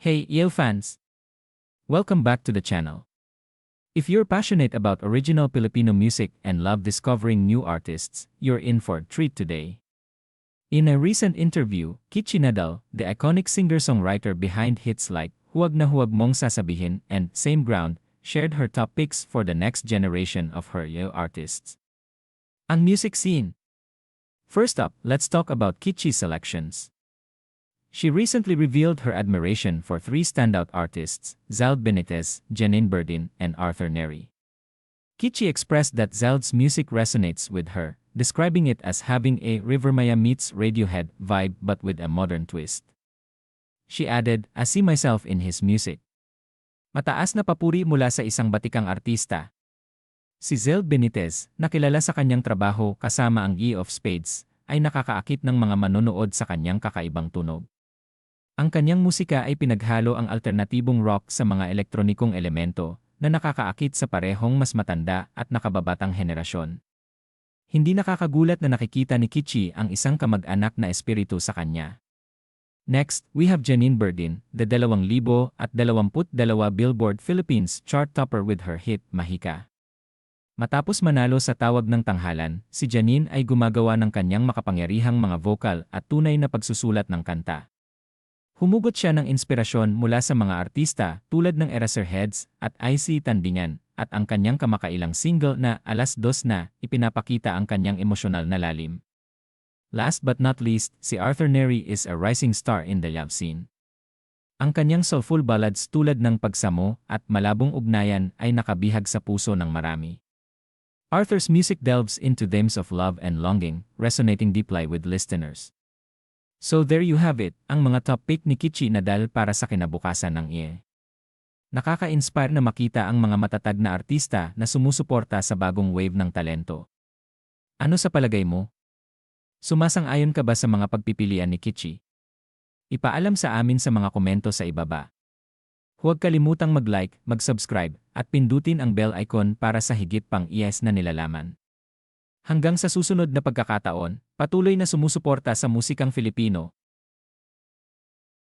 Hey, EO fans! Welcome back to the channel. If you're passionate about original Filipino music and love discovering new artists, you're in for a treat today. In a recent interview, Kichi Nadal, the iconic singer-songwriter behind hits like Huwag na Huwag Mong Sasabihin and Same Ground, shared her top picks for the next generation of her young artists. Ang music scene. First up, let's talk about Kichi's selections. She recently revealed her admiration for three standout artists, Zald Benitez, Janine Berdin, and Arthur Neri. Kichi expressed that Zald's music resonates with her, describing it as having a Rivermaya meets Radiohead vibe but with a modern twist. She added, I see myself in his music. Mataas na papuri mula sa isang batikang artista. Si Zeld Benitez, nakilala sa kanyang trabaho kasama ang E of Spades, ay nakakaakit ng mga manonood sa kanyang kakaibang tunog. Ang kanyang musika ay pinaghalo ang alternatibong rock sa mga elektronikong elemento na nakakaakit sa parehong mas matanda at nakababatang henerasyon. Hindi nakakagulat na nakikita ni Kichi ang isang kamag-anak na espiritu sa kanya. Next, we have Janine Berdin, the 2022 Billboard Philippines chart topper with her hit Mahika. Matapos manalo sa tawag ng tanghalan, si Janine ay gumagawa ng kanyang makapangyarihang mga vocal at tunay na pagsusulat ng kanta. Humugot siya ng inspirasyon mula sa mga artista tulad ng Eraserheads at IC Tandingan at ang kanyang kamakailang single na Alas Dos na ipinapakita ang kanyang emosyonal na lalim. Last but not least, si Arthur Neri is a rising star in the love scene. Ang kanyang soulful ballads tulad ng Pagsamo at Malabong Ugnayan ay nakabihag sa puso ng marami. Arthur's music delves into themes of love and longing, resonating deeply with listeners. So there you have it, ang mga top pick ni Kichi Nadal para sa kinabukasan ng IE. Nakaka-inspire na makita ang mga matatag na artista na sumusuporta sa bagong wave ng talento. Ano sa palagay mo? Sumasang-ayon ka ba sa mga pagpipilian ni Kichi? Ipaalam sa amin sa mga komento sa ibaba. Huwag kalimutang mag-like, mag-subscribe, at pindutin ang bell icon para sa higit pang IES na nilalaman. Hanggang sa susunod na pagkakataon, patuloy na sumusuporta sa musikang Filipino,